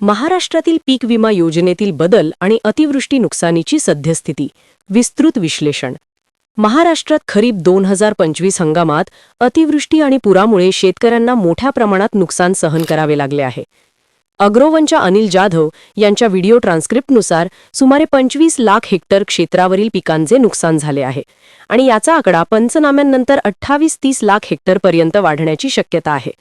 महाराष्ट्रातील पीक विमा योजनेतील बदल आणि अतिवृष्टी नुकसानीची सद्यस्थिती. विस्तृत विश्लेषण. महाराष्ट्रात खरीप दोन हजार पंचवीस हंगामात अतिवृष्टी आणि पुरामुळे शेतकऱ्यांना मोठ्या प्रमाणात नुकसान सहन करावे लागले आहे. अग्रोवनच्या अनिल जाधव यांच्या व्हिडिओ ट्रान्स्क्रिप्टनुसार सुमारे पंचवीस लाख हेक्टर क्षेत्रावरील पिकांचे नुकसान झाले आहे आणि याचा आकडा पंचनाम्यांनंतर अठ्ठावीस तीस लाख हेक्टरपर्यंत वाढण्याची शक्यता आहे.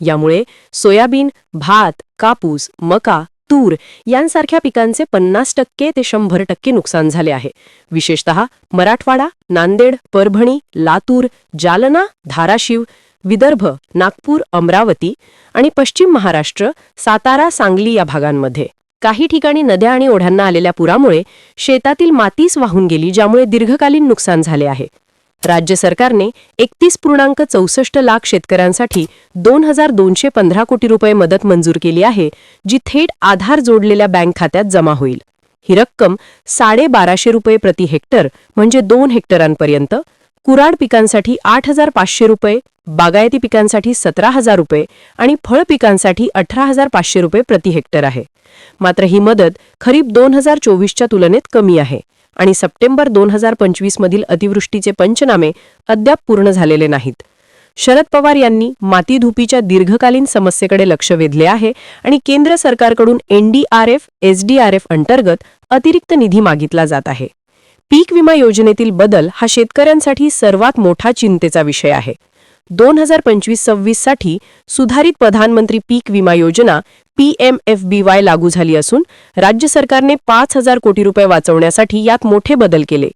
यामुळे सोयाबीन भात कापूस मका तूर यांसारख्या पिकांचे पन्नास टक्के ते शंभर टक्के नुकसान झाले आहे. विशेषतः मराठवाडा नांदेड परभणी लातूर जालना धाराशिव विदर्भ नागपूर अमरावती आणि पश्चिम महाराष्ट्र सातारा सांगली या भागांमध्ये. काही ठिकाणी नद्या आणि ओढ्यांना आलेल्या पुरामुळे शेतातील मातीच वाहून गेली ज्यामुळे दीर्घकालीन नुकसान झाले आहे. राज्य सरकारने एकतीस पूर्णांक चौसष्ट लाख शेतकऱ्यांसाठी दोन हजार दोनशे पंधरा कोटी रुपये मदत मंजूर केली आहे जी थेट आधार जोडलेल्या बँक खात्यात जमा होईल. ही रक्कम साडेबाराशे रुपये प्रति हेक्टर म्हणजे दोन हेक्टरांपर्यंत कुराड पिकांसाठी आठ हजार पाचशे रुपये बागायती पिकांसाठी सतरा हजार रुपये आणि फळ पिकांसाठी अठरा हजार पाचशे रुपये प्रति हेक्टर आहे. मात्र ही मदत खरीप दोन हजार चोवीसच्या तुलनेत कमी आहे. आणि सप्टेंबर दोन हजार पंचवीसमधील अतिवृष्टीचे पंचनामे अद्याप पूर्ण झालेले नाहीत. शरद पवार यांनी मातीधुपीच्या दीर्घकालीन समस्येकडे लक्ष वेधले आहे आणि केंद्र सरकारकडून एनडीआरएफ एसडीआरएफ अंतर्गत अतिरिक्त निधी मागितला जात आहे. पीक विमा योजनेतील बदल हा शेतकऱ्यांसाठी सर्वात मोठा चिंतेचा विषय आहे. दोन हजार पंचवीस सव्वीससाठी सुधारित प्रधानमंत्री पीक विमा योजना पीएमएफबीवाय लागू झाली असून राज्य सरकारने पाच हजार कोटी रुपये वाचवण्यासाठी यात मोठे बदल केले.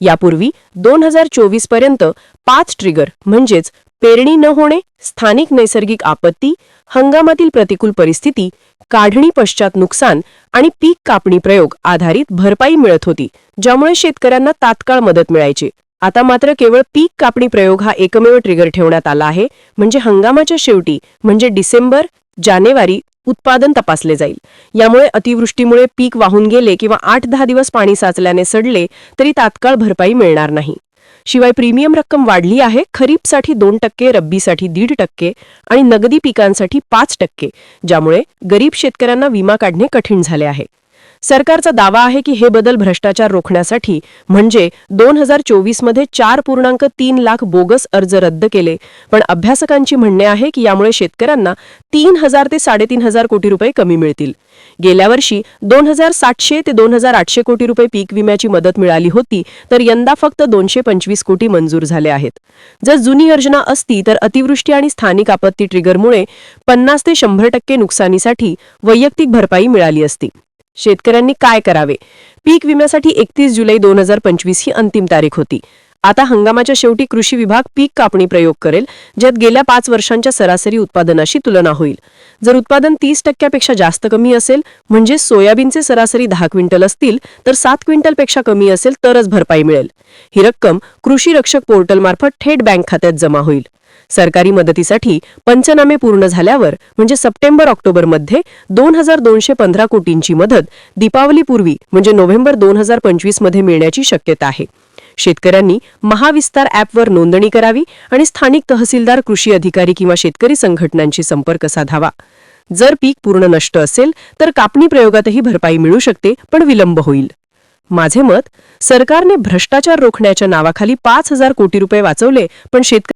यापूर्वी दोन हजार चोवीसपर्यंत पाच ट्रिगर म्हणजेच पेरणी न होणे स्थानिक नैसर्गिक आपत्ती हंगामातील प्रतिकूल परिस्थिती काढणी पश्चात नुकसान आणि पीक कापणी प्रयोग आधारित भरपाई मिळत होती ज्यामुळे शेतकऱ्यांना तात्काळ मदत मिळायची. आता मात्र केवळ पीक कापणी प्रयोग हा एकमेव ट्रिगर ठेवण्यात आला आहे. म्हणजे हंगामाच्या शेवटी म्हणजे डिसेंबर जानेवारी उत्पादन तपासले जाईल. यामुळे अतिवृष्टीमुळे पीक वाहून गेले किंवा आठ दहा दिवस पाणी साचल्याने सडले तरी तात्काळ भरपाई मिळणार नाही. शिवाय प्रीमियम रक्कम वाढली आहे खरीपसाठी दोन टक्के रब्बीसाठी दीड टक्के आणि नगदी पिकांसाठी पाच टक्के ज्यामुळे गरीब शेतकऱ्यांना विमा काढणे कठीण झाले आहे. सरकारचा दावा आहे की हे बदल भ्रष्टाचार रोखण्यासाठी म्हणजे दोन हजार चोवीसमध्ये चार पूर्णांक तीन लाख बोगस अर्ज रद्द केले. पण अभ्यासकांची म्हणणे आहे की यामुळे शेतकऱ्यांना तीन हजार ते साडेतीन हजार कोटी रुपये कमी मिळतील. गेल्या वर्षी दोन हजार सातशे ते दोन हजार आठशे कोटी रुपये पीक विम्याची मदत मिळाली होती तर यंदा फक्त दोनशे पंचवीस कोटी मंजूर झाले आहेत. जर जुनी योजना असती तर अतिवृष्टी आणि स्थानिक आपत्ती ट्रिगरमुळे पन्नास ते शंभर टक्के नुकसानीसाठी वैयक्तिक भरपाई मिळाली असती. शेतकऱ्यांनी काय करावे? पीक विम्यासाठी एकतीस जुलै दोन हजार पंचवीस ही अंतिम तारीख होती. आता हंगामाच्या शेवटी कृषी विभाग पीक कापणी प्रयोग करेल ज्यात गेल्या पाच वर्षांच्या सरासरी उत्पादनाशी तुलना होईल. जर उत्पादन तीस टक्क्यापेक्षा जास्त कमी असेल म्हणजे सोयाबीनचे सरासरी दहा क्विंटल असतील तर सात क्विंटलपेक्षा कमी असेल तरच भरपाई मिळेल. ही रक्कम कृषी रक्षक पोर्टलमार्फत थेट बँक खात्यात जमा होईल. सरकारी मदतीसाठी पंचनामे पूर्ण झाल्यावर म्हणजे सप्टेंबर ऑक्टोबरमध्ये दोन हजार दोनशे पंधरा कोटींची मदत दीपावलीपूर्वी म्हणजे नोव्हेंबर दोन हजार पंचवीसमध्ये मिळण्याची शक्यता आहे. शेतकऱ्यांनी महाविस्तार ॲपवर नोंदणी करावी आणि स्थानिक तहसीलदार कृषी अधिकारी किंवा शेतकरी संघटनांशी संपर्क साधावा. जर पीक पूर्ण नष्ट असेल तर कापणी प्रयोगातही भरपाई मिळू शकते पण विलंब होईल. माझे मत सरकारने भ्रष्टाचार रोखण्याच्या नावाखाली पाच हजार कोटी रुपये वाचवले पण शेतकरी